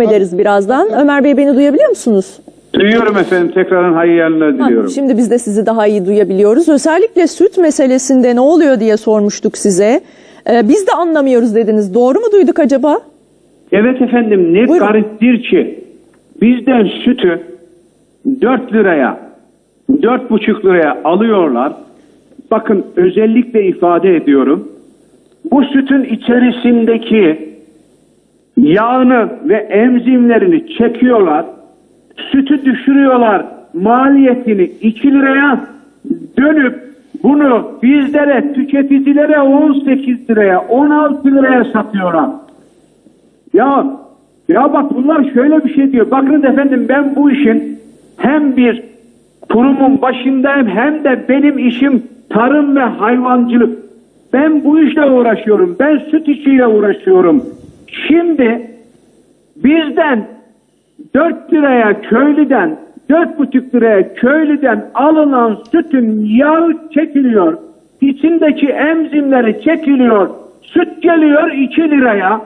ederiz birazdan. Ömer Bey beni duyabiliyor musunuz? Duyuyorum efendim. Tekrarın hayırlı yayınlar Ha, diliyorum. şimdi biz de sizi daha iyi duyabiliyoruz. Özellikle süt meselesinde ne oluyor diye sormuştuk size. Ee, biz de anlamıyoruz dediniz. Doğru mu duyduk acaba? Evet efendim ne Buyurun. gariptir ki bizden sütü 4 liraya 4,5 liraya alıyorlar. Bakın özellikle ifade ediyorum. Bu sütün içerisindeki yağını ve enzimlerini çekiyorlar. Sütü düşürüyorlar. Maliyetini 2 liraya dönüp bunu bizlere tüketicilere 18 liraya 16 liraya satıyorlar. Ya ya bak bunlar şöyle bir şey diyor. Bakın efendim ben bu işin hem bir kurumun başındayım hem de benim işim tarım ve hayvancılık. Ben bu işle uğraşıyorum. Ben süt işiyle uğraşıyorum. Şimdi bizden 4 liraya köylüden 4,5 liraya köylüden alınan sütün yağı çekiliyor. İçindeki enzimleri çekiliyor. Süt geliyor 2 liraya.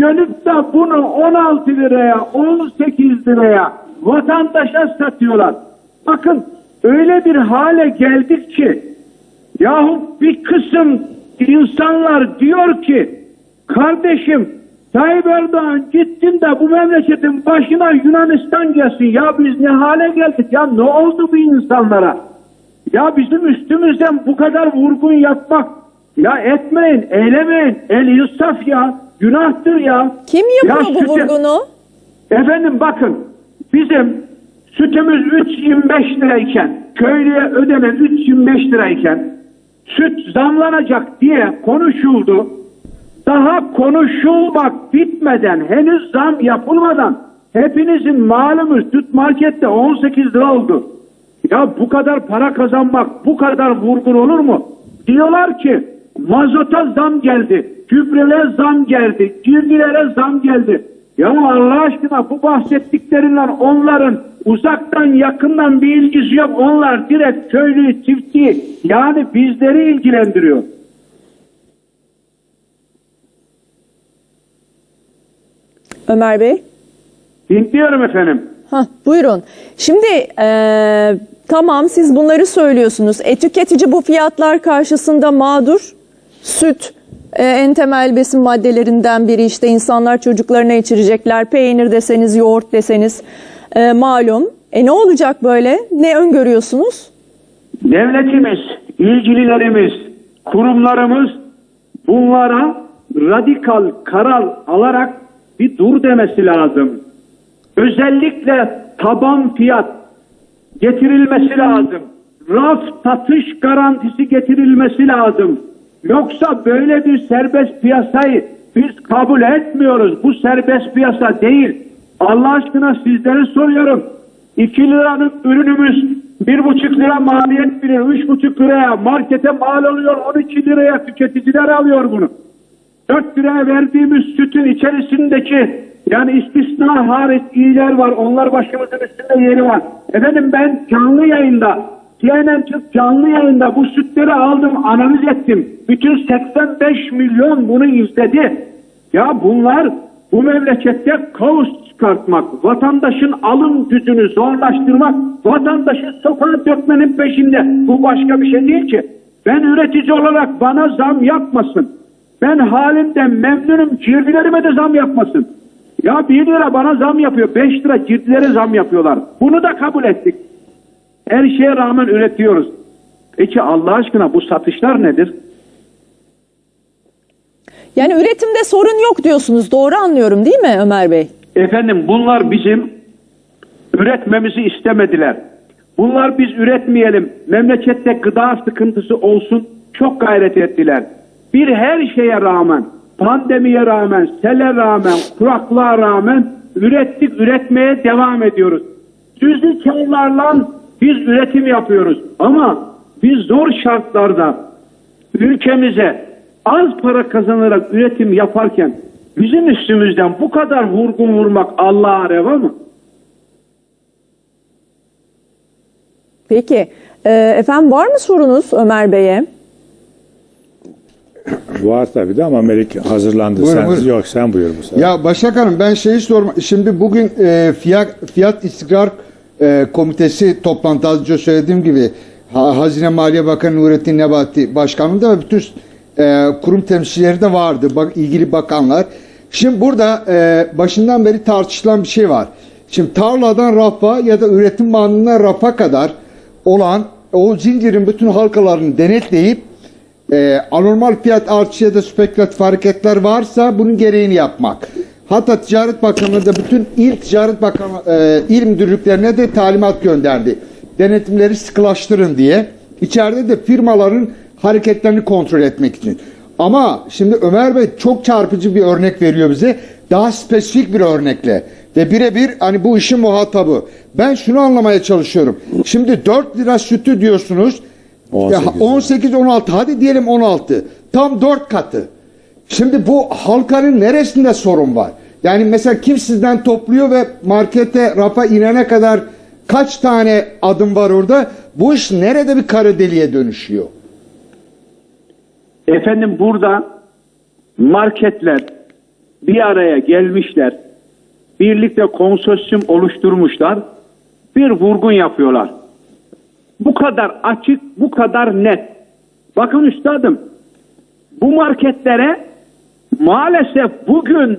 Dönüp de bunu 16 liraya 18 liraya vatandaşa satıyorlar. Bakın öyle bir hale geldik ki yahu bir kısım insanlar diyor ki kardeşim Tayyip Erdoğan gittin de bu memleketin başına Yunanistan gelsin. Ya biz ne hale geldik ya ne oldu bu insanlara? Ya bizim üstümüzden bu kadar vurgun yapmak ya etmeyin, eylemeyin. El insaf ya. Günahtır ya. Kim yapıyor Ya bu sütü- vurgunu? Efendim bakın bizim sütümüz 3.25 lirayken köylüye ödenen 3.25 lirayken süt zamlanacak diye konuşuldu. Daha konuşulmak bitmeden henüz zam yapılmadan hepinizin malumu süt markette 18 lira oldu. Ya bu kadar para kazanmak bu kadar vurgun olur mu? Diyorlar ki mazota zam geldi, gübrelere zam geldi, girdilere zam geldi. Ya Allah aşkına bu bahsettiklerinden onların uzaktan yakından bir ilgisi yok. Onlar direkt köylü, çiftçi yani bizleri ilgilendiriyor. Ömer Bey. Dinliyorum efendim. Hah, buyurun. Şimdi eee, tamam siz bunları söylüyorsunuz. E, tüketici bu fiyatlar karşısında mağdur. Süt e, en temel besin maddelerinden biri işte insanlar çocuklarına içirecekler. Peynir deseniz, yoğurt deseniz e, malum. E ne olacak böyle? Ne öngörüyorsunuz? Devletimiz, ilgililerimiz, kurumlarımız bunlara radikal karar alarak bir dur demesi lazım. Özellikle taban fiyat getirilmesi lazım. Raf satış garantisi getirilmesi lazım. Yoksa böyle bir serbest piyasayı biz kabul etmiyoruz. Bu serbest piyasa değil. Allah aşkına sizlere soruyorum. 2 liranın ürünümüz 1,5 lira maliyet bilir. 3,5 liraya markete mal oluyor. 12 liraya tüketiciler alıyor bunu. 4 liraya verdiğimiz sütün içerisindeki yani istisna hariç iyiler var. Onlar başımızın üstünde yeri var. Efendim ben canlı yayında CNN Türk canlı yayında bu sütleri aldım, analiz ettim. Bütün 85 milyon bunu izledi. Ya bunlar bu memlekette kaos çıkartmak, vatandaşın alım gücünü zorlaştırmak, vatandaşı sokağa dökmenin peşinde. Bu başka bir şey değil ki. Ben üretici olarak bana zam yapmasın. Ben halimden memnunum, girdilerime de zam yapmasın. Ya 1 lira bana zam yapıyor, 5 lira girdilere zam yapıyorlar. Bunu da kabul ettik. Her şeye rağmen üretiyoruz. Peki Allah aşkına bu satışlar nedir? Yani üretimde sorun yok diyorsunuz. Doğru anlıyorum değil mi Ömer Bey? Efendim bunlar bizim üretmemizi istemediler. Bunlar biz üretmeyelim, memlekette gıda sıkıntısı olsun çok gayret ettiler. Bir her şeye rağmen, pandemiye rağmen, sele rağmen, kuraklığa rağmen ürettik, üretmeye devam ediyoruz. Düzlü çaylarla biz üretim yapıyoruz. Ama biz zor şartlarda ülkemize az para kazanarak üretim yaparken bizim üstümüzden bu kadar vurgun vurmak Allah'a reva mı? Peki. Ee, efendim var mı sorunuz Ömer Bey'e? Var tabii de ama Melik hazırlandı. Buyurun, sen, buyurun. Yok sen buyur bu sefer. Ya Başak Hanım ben şeyi sorma. Şimdi bugün e, fiyat, fiyat istikrar e, komitesi toplantı az önce söylediğim gibi Ha- Hazine Maliye Bakanı Nurettin Nebati Başkanı da ve bütün e, kurum temsilcileri de vardı. Bak, ilgili bakanlar. Şimdi burada e, başından beri tartışılan bir şey var. Şimdi tarladan rafa ya da üretim bandından rafa kadar olan o zincirin bütün halkalarını denetleyip e, anormal fiyat artışı ya da spekülatif hareketler varsa bunun gereğini yapmak. Hatta Ticaret Bakanlığı da bütün il Ticaret Bakanı e, il müdürlüklerine de talimat gönderdi. Denetimleri sıkılaştırın diye. İçeride de firmaların hareketlerini kontrol etmek için. Ama şimdi Ömer Bey çok çarpıcı bir örnek veriyor bize. Daha spesifik bir örnekle. Ve birebir hani bu işin muhatabı. Ben şunu anlamaya çalışıyorum. Şimdi 4 lira sütü diyorsunuz. 18 Ya 18 16 hadi diyelim 16. Tam 4 katı. Şimdi bu halkanın neresinde sorun var? Yani mesela kim sizden topluyor ve markete rafa inene kadar kaç tane adım var orada? Bu iş nerede bir kara deliğe dönüşüyor? Efendim burada marketler bir araya gelmişler. Birlikte konsorsiyum oluşturmuşlar. Bir vurgun yapıyorlar. Bu kadar açık, bu kadar net. Bakın üstadım, bu marketlere maalesef bugün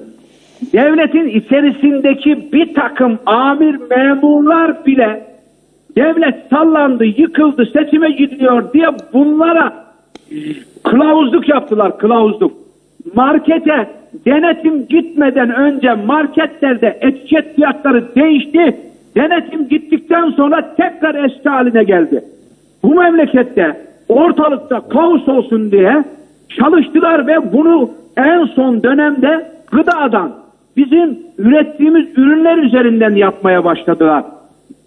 devletin içerisindeki bir takım amir memurlar bile devlet sallandı, yıkıldı, seçime gidiyor diye bunlara kılavuzluk yaptılar, kılavuzluk. Markete denetim gitmeden önce marketlerde etiket fiyatları değişti. Denetim gittikten sonra tekrar eski haline geldi. Bu memlekette ortalıkta kaos olsun diye çalıştılar ve bunu en son dönemde gıdadan bizim ürettiğimiz ürünler üzerinden yapmaya başladılar.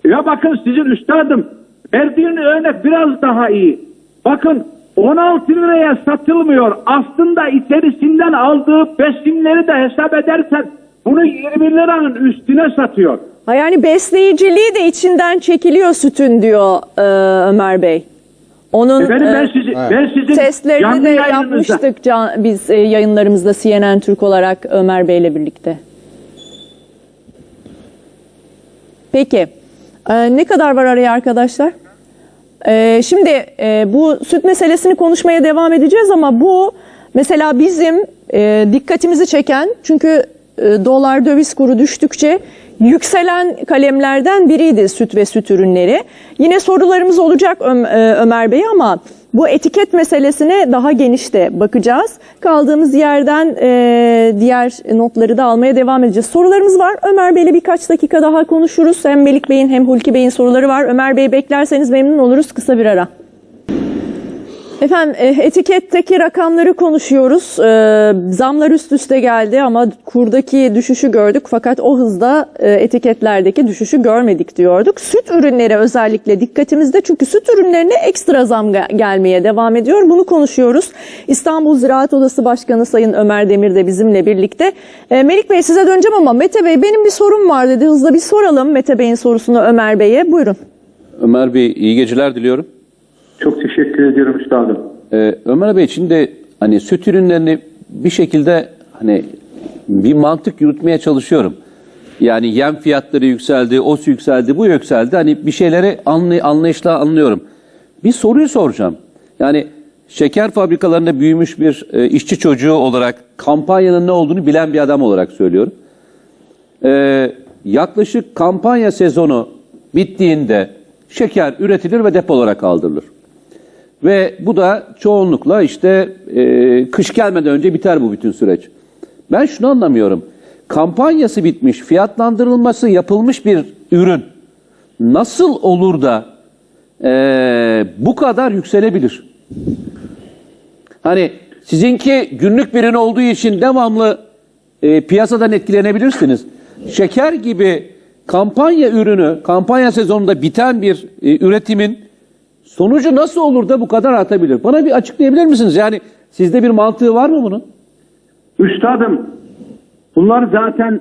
Ya bakın sizin üstadım verdiğiniz örnek biraz daha iyi. Bakın 16 liraya satılmıyor. Aslında içerisinden aldığı besinleri de hesap edersen bunu 20 liranın üstüne satıyor. Ha yani besleyiciliği de içinden çekiliyor sütün diyor e, Ömer Bey. Onun Efendim ben e, sizi ben sizin testlerini de yapmıştık can, biz e, yayınlarımızda CNN Türk olarak Ömer Bey'le birlikte. Peki. E, ne kadar var araya arkadaşlar? E, şimdi e, bu süt meselesini konuşmaya devam edeceğiz ama bu mesela bizim e, dikkatimizi çeken çünkü e, dolar döviz kuru düştükçe yükselen kalemlerden biriydi süt ve süt ürünleri. Yine sorularımız olacak e, Ömer Bey ama bu etiket meselesine daha geniş de bakacağız. Kaldığımız yerden e, diğer notları da almaya devam edeceğiz. Sorularımız var. Ömer Bey'le birkaç dakika daha konuşuruz. Hem Melik Bey'in hem Hulki Bey'in soruları var. Ömer Bey beklerseniz memnun oluruz. Kısa bir ara. Efendim e, etiketteki rakamları konuşuyoruz. E, zamlar üst üste geldi ama kurdaki düşüşü gördük fakat o hızda e, etiketlerdeki düşüşü görmedik diyorduk. Süt ürünleri özellikle dikkatimizde çünkü süt ürünlerine ekstra zam ge- gelmeye devam ediyor. Bunu konuşuyoruz. İstanbul Ziraat Odası Başkanı Sayın Ömer Demir de bizimle birlikte. Melik Bey size döneceğim ama Mete Bey benim bir sorum var dedi. Hızla bir soralım Mete Bey'in sorusunu Ömer Bey'e. Buyurun. Ömer Bey iyi geceler diliyorum. Çok teşekkür ediyorum üstadım. Ee, Ömer Bey şimdi hani süt ürünlerini bir şekilde hani bir mantık yürütmeye çalışıyorum. Yani yem fiyatları yükseldi, o yükseldi, bu yükseldi. Hani bir şeyleri anlay anlayışla anlıyorum. Bir soruyu soracağım. Yani şeker fabrikalarında büyümüş bir e, işçi çocuğu olarak kampanyanın ne olduğunu bilen bir adam olarak söylüyorum. Ee, yaklaşık kampanya sezonu bittiğinde şeker üretilir ve depolara kaldırılır. Ve bu da çoğunlukla işte e, kış gelmeden önce biter bu bütün süreç. Ben şunu anlamıyorum. Kampanyası bitmiş, fiyatlandırılması yapılmış bir ürün nasıl olur da e, bu kadar yükselebilir? Hani sizinki günlük bir ürün olduğu için devamlı e, piyasadan etkilenebilirsiniz. Şeker gibi kampanya ürünü, kampanya sezonunda biten bir e, üretimin sonucu nasıl olur da bu kadar artabilir? Bana bir açıklayabilir misiniz? Yani sizde bir mantığı var mı bunun? Üstadım bunlar zaten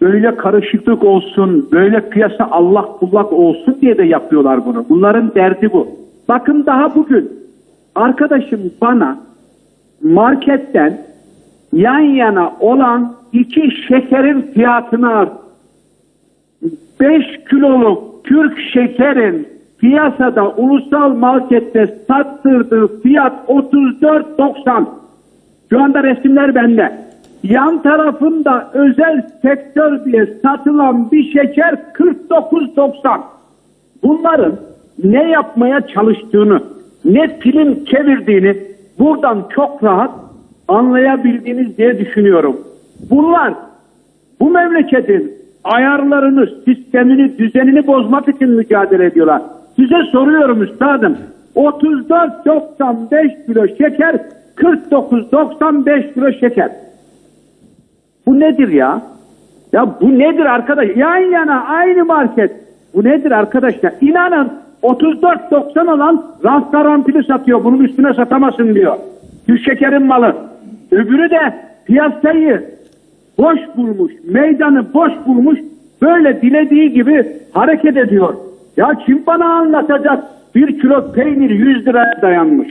böyle karışıklık olsun, böyle piyasa Allah kullak olsun diye de yapıyorlar bunu. Bunların derdi bu. Bakın daha bugün arkadaşım bana marketten yan yana olan iki şekerin fiyatını art. 5 kiloluk Türk şekerin piyasada ulusal markette sattırdığı fiyat 34.90. Şu anda resimler bende. Yan tarafında özel sektör diye satılan bir şeker 49.90. Bunların ne yapmaya çalıştığını, ne film çevirdiğini buradan çok rahat anlayabildiğiniz diye düşünüyorum. Bunlar bu memleketin ayarlarını, sistemini, düzenini bozmak için mücadele ediyorlar. Size soruyorum üstadım. 34.95 kilo şeker, 49.95 kilo şeker. Bu nedir ya? Ya bu nedir arkadaş? Yan yana aynı market. Bu nedir arkadaşlar? İnanın 34.90 olan raf garantili satıyor. Bunun üstüne satamasın diyor. Düş şekerin malı. Öbürü de piyasayı boş bulmuş, meydanı boş bulmuş, böyle dilediği gibi hareket ediyor. Ya kim bana anlatacak bir kilo peynir 100 liraya dayanmış?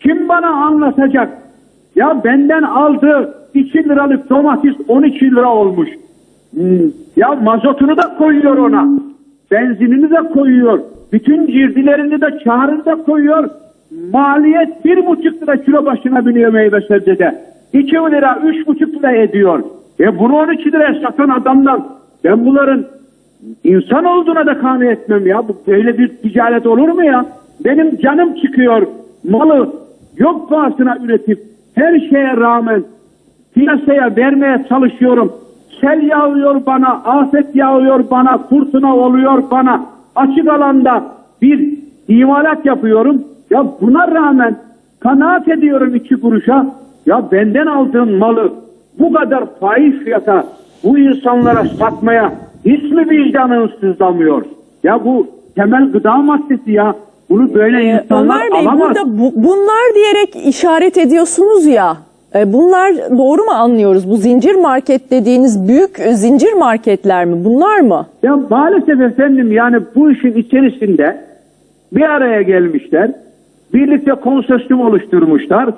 Kim bana anlatacak? Ya benden aldığı 2 liralık domates 12 lira olmuş. Hmm, Ya mazotunu da koyuyor ona. Benzinini de koyuyor. Bütün girdilerini de çağrını da koyuyor. Maliyet bir buçuk lira kilo başına biniyor meyve sebzede. 2 lira, üç buçuk lira ediyor. E bunu 12 liraya satan adamdan ben bunların insan olduğuna da kanu etmem ya. Böyle bir ticaret olur mu ya? Benim canım çıkıyor. Malı yok pahasına üretip her şeye rağmen piyasaya vermeye çalışıyorum. Sel yağıyor bana, afet yağıyor bana, fırtına oluyor bana. Açık alanda bir imalat yapıyorum. Ya buna rağmen kanaat ediyorum iki kuruşa. Ya benden aldığın malı bu kadar faiz fiyata bu insanlara satmaya hiç mi vicdanın sızlamıyor? Ya bu temel gıda maddesi ya. Bunu böyle insanlar Ömer Bey alamaz. burada bu- bunlar diyerek işaret ediyorsunuz ya. E, Bunlar doğru mu anlıyoruz? Bu zincir market dediğiniz büyük e, zincir marketler mi? Bunlar mı? Ya maalesef efendim yani bu işin içerisinde bir araya gelmişler. Birlikte konsorsiyum oluşturmuşlar.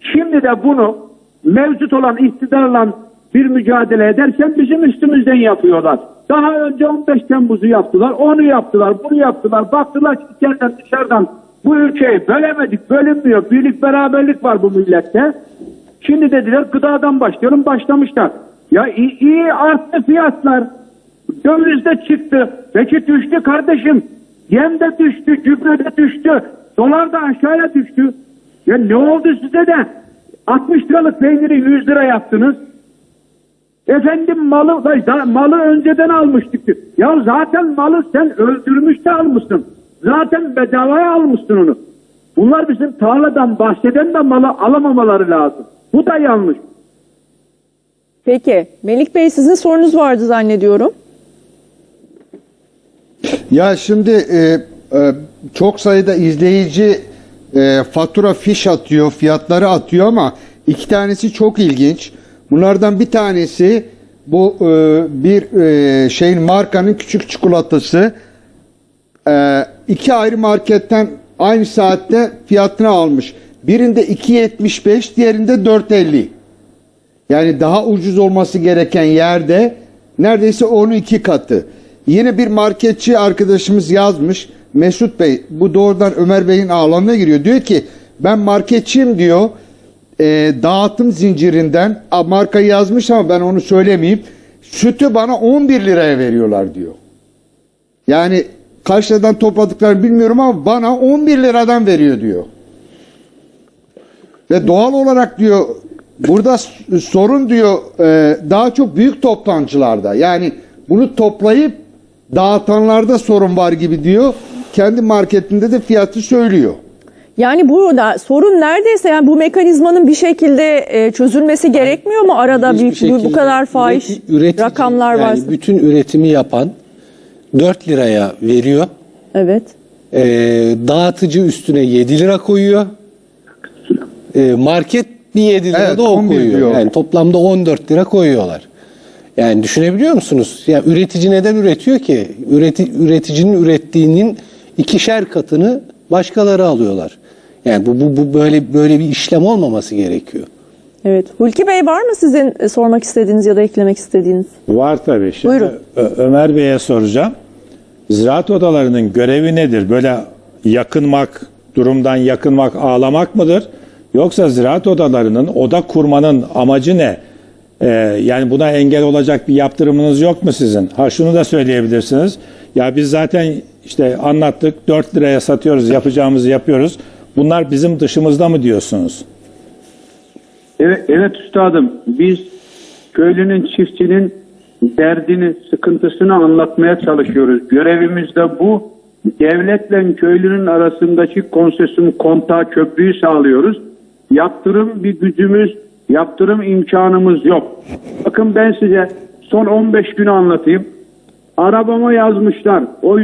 Şimdi de bunu mevcut olan iktidarla bir mücadele ederken bizim üstümüzden yapıyorlar. Daha önce 15 Temmuz'u yaptılar, onu yaptılar, bunu yaptılar. Baktılar ki içeriden dışarıdan bu ülkeyi bölemedik, bölünmüyor. Birlik beraberlik var bu millette. Şimdi dediler gıdadan başlayalım, başlamışlar. Ya iyi, iyi arttı fiyatlar. Döviz de çıktı. Peki düştü kardeşim. Yem de düştü, gübre de düştü. Dolar da aşağıya düştü. Ya ne oldu size de? 60 liralık peyniri 100 lira yaptınız. Efendim malı da- malı önceden almıştık. Ya zaten malı sen öldürmüş de almışsın. Zaten bedavaya almışsın onu. Bunlar bizim tarladan bahseden de malı alamamaları lazım. Bu da yanlış. Peki. Melik Bey sizin sorunuz vardı zannediyorum. Ya şimdi e, e, çok sayıda izleyici e, fatura fiş atıyor, fiyatları atıyor ama iki tanesi çok ilginç. Bunlardan bir tanesi bu e, bir e, şeyin markanın küçük çikolatası. E, iki ayrı marketten aynı saatte fiyatını almış. Birinde 2.75, diğerinde 4.50. Yani daha ucuz olması gereken yerde neredeyse onun iki katı. Yine bir marketçi arkadaşımız yazmış. Mesut Bey bu doğrudan Ömer Bey'in ağlarına giriyor. Diyor ki ben marketçiyim diyor. Ee, dağıtım zincirinden a, markayı yazmış ama ben onu söylemeyeyim. Sütü bana 11 liraya veriyorlar diyor. Yani kaç liradan topladıklarını bilmiyorum ama bana 11 liradan veriyor diyor. Ve doğal olarak diyor burada sorun diyor e, daha çok büyük toptancılarda. Yani bunu toplayıp dağıtanlarda sorun var gibi diyor. Kendi marketinde de fiyatı söylüyor. Yani burada sorun neredeyse yani bu mekanizmanın bir şekilde e, çözülmesi gerekmiyor mu arada Hiçbir bir, bu, bu şekilde kadar fahiş üreti- üretici, rakamlar yani varsa? bütün üretimi yapan 4 liraya veriyor. Evet. Ee, dağıtıcı üstüne 7 lira koyuyor. Ee, market bir 7 lira Evet, da o 11 koyuyor. diyor. Yani toplamda 14 lira koyuyorlar. Yani düşünebiliyor musunuz? Ya üretici neden üretiyor ki? Üreti, üreticinin ürettiğinin ikişer katını başkaları alıyorlar. Yani bu, bu, bu böyle böyle bir işlem olmaması gerekiyor. Evet. Hulki Bey var mı sizin e, sormak istediğiniz ya da eklemek istediğiniz? Var tabii. Şimdi Buyurun. Ö- Ömer Bey'e soracağım. Ziraat odalarının görevi nedir? Böyle yakınmak, durumdan yakınmak, ağlamak mıdır? Yoksa ziraat odalarının oda kurmanın amacı ne? Ee, yani buna engel olacak bir yaptırımınız yok mu sizin? Ha şunu da söyleyebilirsiniz. Ya biz zaten işte anlattık 4 liraya satıyoruz, yapacağımızı yapıyoruz. Bunlar bizim dışımızda mı diyorsunuz? Evet, evet üstadım. Biz köylünün, çiftçinin derdini, sıkıntısını anlatmaya çalışıyoruz. Görevimiz de bu. Devletle köylünün arasındaki konsesyon kontağı köprüyü sağlıyoruz. Yaptırım bir gücümüz, yaptırım imkanımız yok. Bakın ben size son 15 günü anlatayım. Arabama yazmışlar. O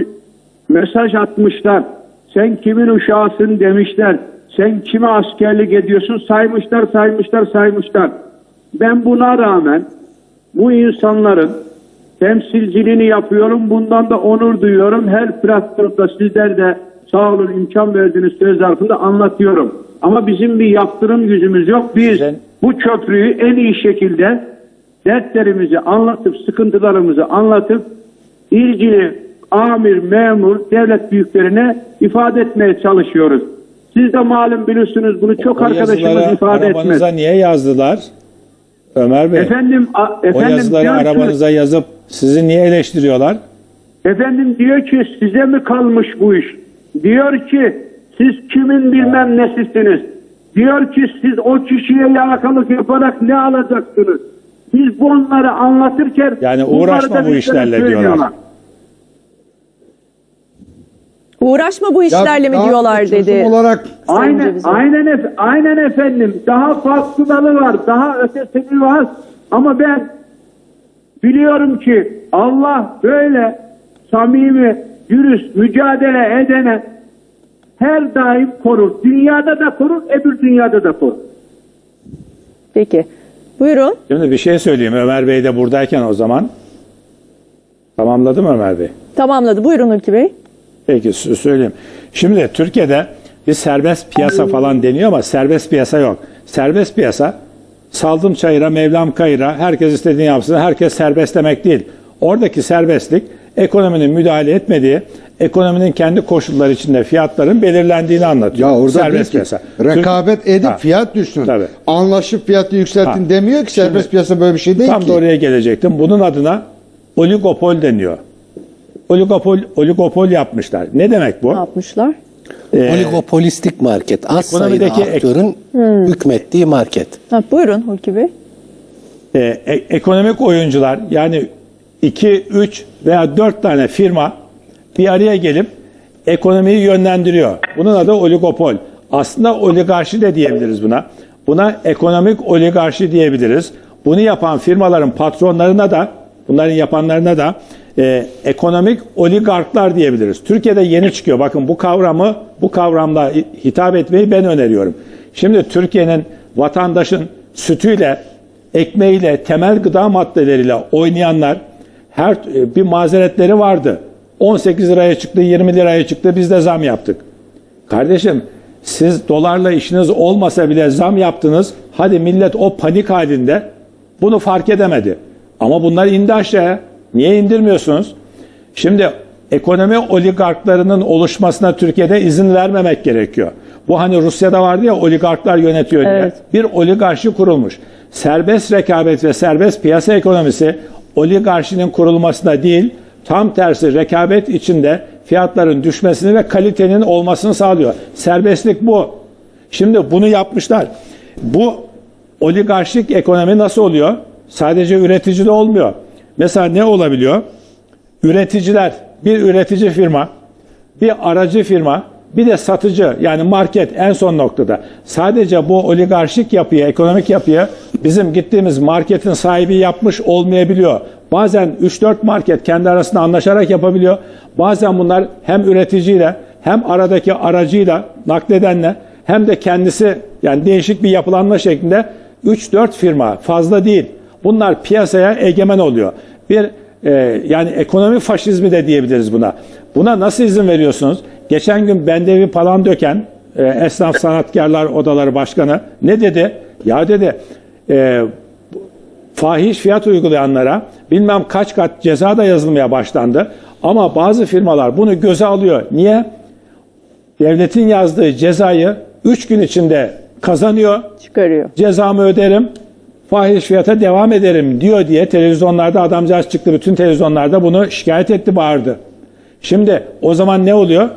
mesaj atmışlar. Sen kimin uşağısın demişler. Sen kime askerlik ediyorsun saymışlar saymışlar saymışlar. Ben buna rağmen bu insanların temsilciliğini yapıyorum. Bundan da onur duyuyorum. Her platformda sizler de sağ olun imkan verdiğiniz söz zarfında anlatıyorum. Ama bizim bir yaptırım gücümüz yok. Biz bu köprüyü en iyi şekilde dertlerimizi anlatıp sıkıntılarımızı anlatıp ilgili amir, memur, devlet büyüklerine ifade etmeye çalışıyoruz. Siz de malum bilirsiniz bunu çok O arkadaşımız ifade etmez. niye yazdılar? Ömer Bey. Efendim, a- o efendim yazıları diyor arabanıza yazıp sizi niye eleştiriyorlar? Efendim diyor ki size mi kalmış bu iş? Diyor ki siz kimin bilmem nesisiniz? Diyor ki siz o kişiye yalakalık yaparak ne alacaksınız? Biz bunları anlatırken Yani uğraşma bu işlerle diyorlar. Uğraşma bu işlerle mi daha diyorlar çözüm dedi. olarak Aynen, Bey. aynen, ef- aynen efendim. Daha farklıları var, daha ötesi var. Ama ben biliyorum ki Allah böyle samimi, dürüst mücadele edene her daim korur. Dünyada da korur, öbür dünyada da korur. Peki. Buyurun. Şimdi bir şey söyleyeyim. Ömer Bey de buradayken o zaman. Tamamladı mı Ömer Bey? Tamamladı. Buyurun Hulki Bey. Peki sö- söyleyeyim. Şimdi Türkiye'de bir serbest piyasa falan deniyor ama serbest piyasa yok. Serbest piyasa saldım çayıra, mevlam kayıra, herkes istediğini yapsın, herkes serbest demek değil. Oradaki serbestlik ekonominin müdahale etmediği, ekonominin kendi koşulları içinde fiyatların belirlendiğini anlatıyor. ya orada serbest ki. piyasa. Rekabet edip Ha. fiyat düşsün. Tabii. Anlaşıp fiyatı yükseltin Ha. demiyor ki serbest Şimdi- piyasa böyle bir şey değil Tam ki. da oraya gelecektim. Bunun adına oligopol deniyor. Oligopol, oligopol yapmışlar. Ne demek bu? Ne yapmışlar? Oligopolistik market. Az sayıda aktörün hükmettiği market. Ha, buyurun Hulki Bey. Ee, e- ekonomik oyuncular yani 2, 3 veya 4 tane firma bir araya gelip ekonomiyi yönlendiriyor. Bunun adı oligopol. Aslında oligarşi de diyebiliriz buna. Buna ekonomik oligarşi diyebiliriz. Bunu yapan firmaların patronlarına da bunların yapanlarına da e, ekonomik oligarklar diyebiliriz. Türkiye'de yeni çıkıyor. Bakın bu kavramı bu kavramla hitap etmeyi ben öneriyorum. Şimdi Türkiye'nin vatandaşın sütüyle ekmeğiyle, temel gıda maddeleriyle oynayanlar her e, bir mazeretleri vardı. 18 liraya çıktı, 20 liraya çıktı, biz de zam yaptık. Kardeşim siz dolarla işiniz olmasa bile zam yaptınız. Hadi millet o panik halinde bunu fark edemedi. Ama bunlar indi aşağıya. Niye indirmiyorsunuz? Şimdi ekonomi oligarklarının oluşmasına Türkiye'de izin vermemek gerekiyor. Bu hani Rusya'da vardı ya oligarklar yönetiyor diye. Evet. Bir oligarşi kurulmuş. Serbest rekabet ve serbest piyasa ekonomisi oligarşinin kurulmasına değil, tam tersi rekabet içinde fiyatların düşmesini ve kalitenin olmasını sağlıyor. Serbestlik bu. Şimdi bunu yapmışlar. Bu oligarşik ekonomi nasıl oluyor? Sadece üreticide olmuyor. Mesela ne olabiliyor? Üreticiler, bir üretici firma, bir aracı firma, bir de satıcı yani market en son noktada. Sadece bu oligarşik yapıyı, ekonomik yapıyı bizim gittiğimiz marketin sahibi yapmış olmayabiliyor. Bazen 3-4 market kendi arasında anlaşarak yapabiliyor. Bazen bunlar hem üreticiyle hem aradaki aracıyla, nakledenle hem de kendisi yani değişik bir yapılanma şeklinde 3-4 firma fazla değil. Bunlar piyasaya egemen oluyor. Bir e, yani ekonomi faşizmi de diyebiliriz buna. Buna nasıl izin veriyorsunuz? Geçen gün bendevi falan döken e, Esnaf Sanatkarlar Odaları Başkanı ne dedi? Ya dedi e, fahiş fiyat uygulayanlara bilmem kaç kat ceza da yazılmaya başlandı. Ama bazı firmalar bunu göze alıyor. Niye? Devletin yazdığı cezayı 3 gün içinde kazanıyor. Çıkarıyor. Cezamı öderim. Fahiş fiyata devam ederim diyor diye televizyonlarda adamcağız çıktı. Bütün televizyonlarda bunu şikayet etti bağırdı. Şimdi o zaman ne oluyor?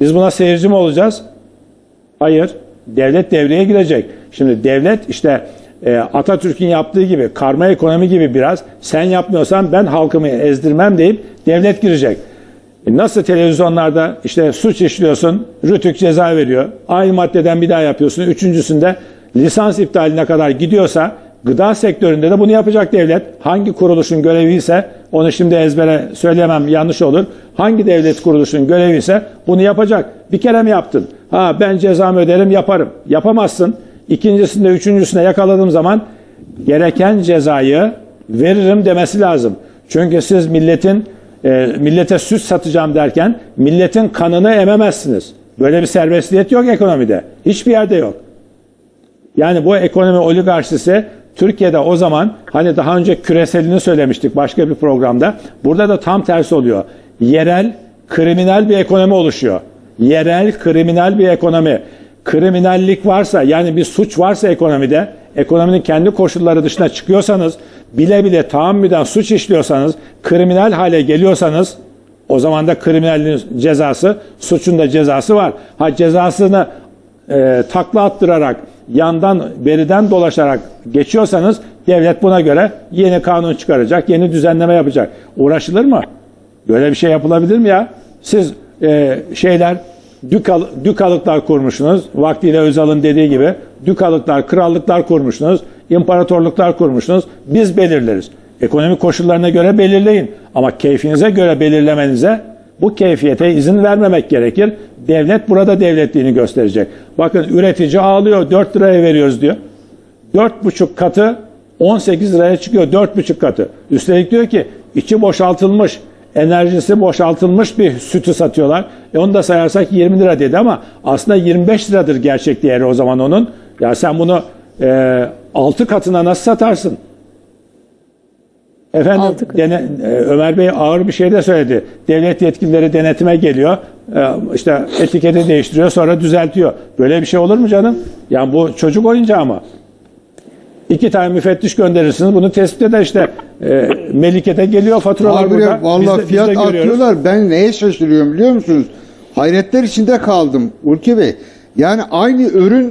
Biz buna seyirci mi olacağız? Hayır. Devlet devreye girecek. Şimdi devlet işte e, Atatürk'ün yaptığı gibi karma ekonomi gibi biraz sen yapmıyorsan ben halkımı ezdirmem deyip devlet girecek. E, Nasıl televizyonlarda işte suç işliyorsun, rütük ceza veriyor. Aynı maddeden bir daha yapıyorsun. Üçüncüsünde lisans iptaline kadar gidiyorsa gıda sektöründe de bunu yapacak devlet. Hangi kuruluşun görevi ise onu şimdi ezbere söylemem yanlış olur. Hangi devlet kuruluşun görevi ise bunu yapacak. Bir kere mi yaptın? Ha ben cezamı öderim yaparım. Yapamazsın. İkincisinde üçüncüsüne yakaladığım zaman gereken cezayı veririm demesi lazım. Çünkü siz milletin e, millete süt satacağım derken milletin kanını ememezsiniz. Böyle bir serbestiyet yok ekonomide. Hiçbir yerde yok. Yani bu ekonomi oligarşisi Türkiye'de o zaman hani daha önce küreselini söylemiştik başka bir programda. Burada da tam tersi oluyor. Yerel kriminal bir ekonomi oluşuyor. Yerel kriminal bir ekonomi. Kriminallik varsa yani bir suç varsa ekonomide ekonominin kendi koşulları dışına çıkıyorsanız bile bile tahammüden suç işliyorsanız kriminal hale geliyorsanız o zaman da kriminalin cezası suçun da cezası var. Ha cezasını e, takla attırarak yandan beriden dolaşarak geçiyorsanız devlet buna göre yeni kanun çıkaracak, yeni düzenleme yapacak. Uğraşılır mı? Böyle bir şey yapılabilir mi ya? Siz e, şeyler dükal, dükalıklar kurmuşsunuz. Vaktiyle Özal'ın dediği gibi dükalıklar, krallıklar kurmuşsunuz. imparatorluklar kurmuşsunuz. Biz belirleriz. Ekonomik koşullarına göre belirleyin. Ama keyfinize göre belirlemenize bu keyfiyete izin vermemek gerekir. Devlet burada devletliğini gösterecek. Bakın üretici ağlıyor 4 liraya veriyoruz diyor. 4,5 katı 18 liraya çıkıyor 4,5 katı. Üstelik diyor ki içi boşaltılmış, enerjisi boşaltılmış bir sütü satıyorlar. E onu da sayarsak 20 lira dedi ama aslında 25 liradır gerçek değeri o zaman onun. Ya sen bunu e, 6 katına nasıl satarsın? Efendim dene- e, Ömer Bey ağır bir şey de söyledi. Devlet yetkilileri denetime geliyor. E, işte etiketi değiştiriyor sonra düzeltiyor. Böyle bir şey olur mu canım? Yani bu çocuk oyuncağı mı? İki tane müfettiş gönderirsiniz. Bunu tespit eder işte. E, Melike'de geliyor faturalar Abi burada. ya, vallahi Biz fiyat görüyoruz. atıyorlar. Ben neye şaşırıyorum biliyor musunuz? Hayretler içinde kaldım Ülke Bey. Yani aynı ürünü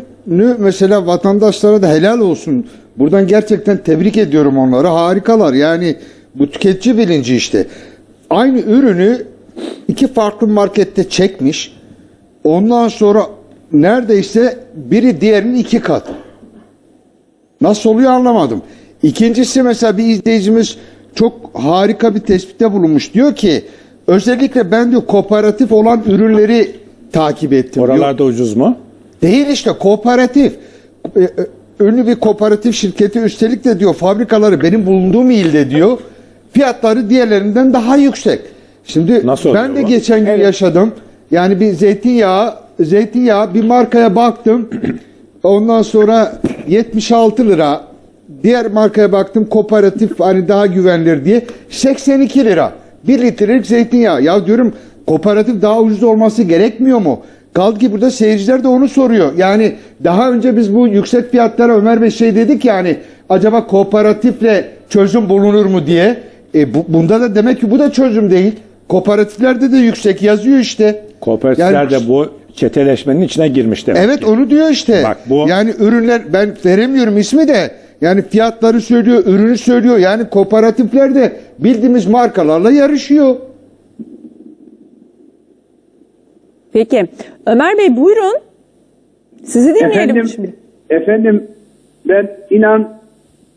mesela vatandaşlara da helal olsun. Buradan gerçekten tebrik ediyorum onları. Harikalar. Yani bu tüketici bilinci işte. Aynı ürünü iki farklı markette çekmiş. Ondan sonra neredeyse biri diğerinin iki katı. Nasıl oluyor anlamadım. İkincisi mesela bir izleyicimiz çok harika bir tespitte bulunmuş. Diyor ki özellikle ben diyor kooperatif olan ürünleri takip ettim. diyor. Oralarda ucuz mu? Değil işte kooperatif. Ee, e, Ünlü bir kooperatif şirketi üstelik de diyor fabrikaları benim bulunduğum ilde diyor fiyatları diğerlerinden daha yüksek. Şimdi Nasıl ben de bu? geçen gün yaşadım. Yani bir zeytinyağı zeytinyağı bir markaya baktım. Ondan sonra 76 lira. Diğer markaya baktım kooperatif hani daha güvenilir diye 82 lira. 1 litrelik zeytinyağı. Ya diyorum kooperatif daha ucuz olması gerekmiyor mu? Kaldı ki burada seyirciler de onu soruyor. Yani daha önce biz bu yüksek fiyatlara Ömer Bey şey dedik yani acaba kooperatifle çözüm bulunur mu diye. E bu, bunda da demek ki bu da çözüm değil. Kooperatiflerde de yüksek yazıyor işte. Kooperatifler Yani- de bu çeteleşmenin içine girmiş demek Evet ki. onu diyor işte. Bak bu- Yani ürünler ben veremiyorum ismi de yani fiyatları söylüyor, ürünü söylüyor. Yani kooperatifler de bildiğimiz markalarla yarışıyor. Peki. Ömer Bey buyurun. Sizi dinleyelim Efendim, şimdi. efendim ben inan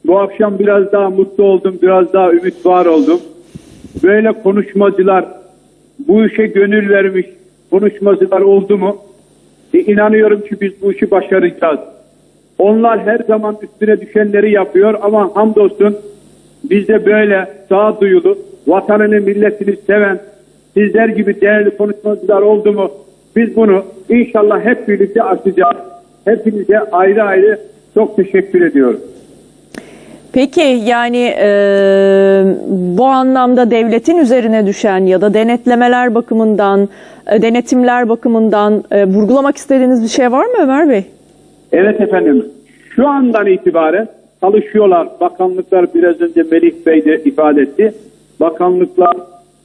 bu akşam biraz daha mutlu oldum, biraz daha ümit var oldum. Böyle konuşmacılar, bu işe gönül vermiş konuşmacılar oldu mu? E, inanıyorum ki biz bu işi başaracağız. Onlar her zaman üstüne düşenleri yapıyor ama hamdolsun biz de böyle sağduyulu, vatanını, milletini seven, sizler gibi değerli konuşmacılar oldu mu? Biz bunu inşallah hep birlikte aşacağız. Hepinize ayrı ayrı çok teşekkür ediyorum. Peki yani e, bu anlamda devletin üzerine düşen ya da denetlemeler bakımından, e, denetimler bakımından e, vurgulamak istediğiniz bir şey var mı Ömer Bey? Evet efendim. Şu andan itibaren çalışıyorlar. Bakanlıklar biraz önce Melih Bey de ifade etti. Bakanlıklar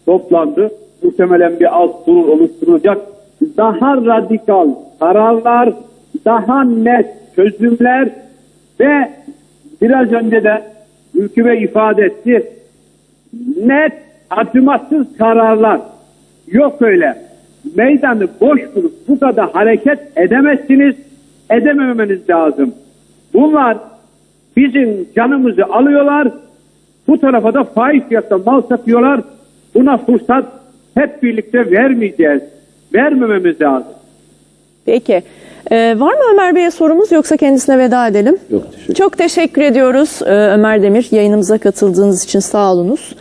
toplandı. Muhtemelen bir alt kurul oluşturulacak. Daha radikal kararlar, daha net çözümler ve biraz önce de Ülkü Bey ifade etti. Net, acımasız kararlar. Yok öyle. Meydanı boş bulup bu kadar hareket edemezsiniz. Edememeniz lazım. Bunlar bizim canımızı alıyorlar. Bu tarafa da faiz fiyatla mal satıyorlar. Buna fırsat hep birlikte vermeyeceğiz. Vermememiz lazım. Peki. E, var mı Ömer Bey'e sorumuz yoksa kendisine veda edelim? Yok, teşekkür Çok teşekkür ediyoruz e, Ömer Demir yayınımıza katıldığınız için sağ olunuz.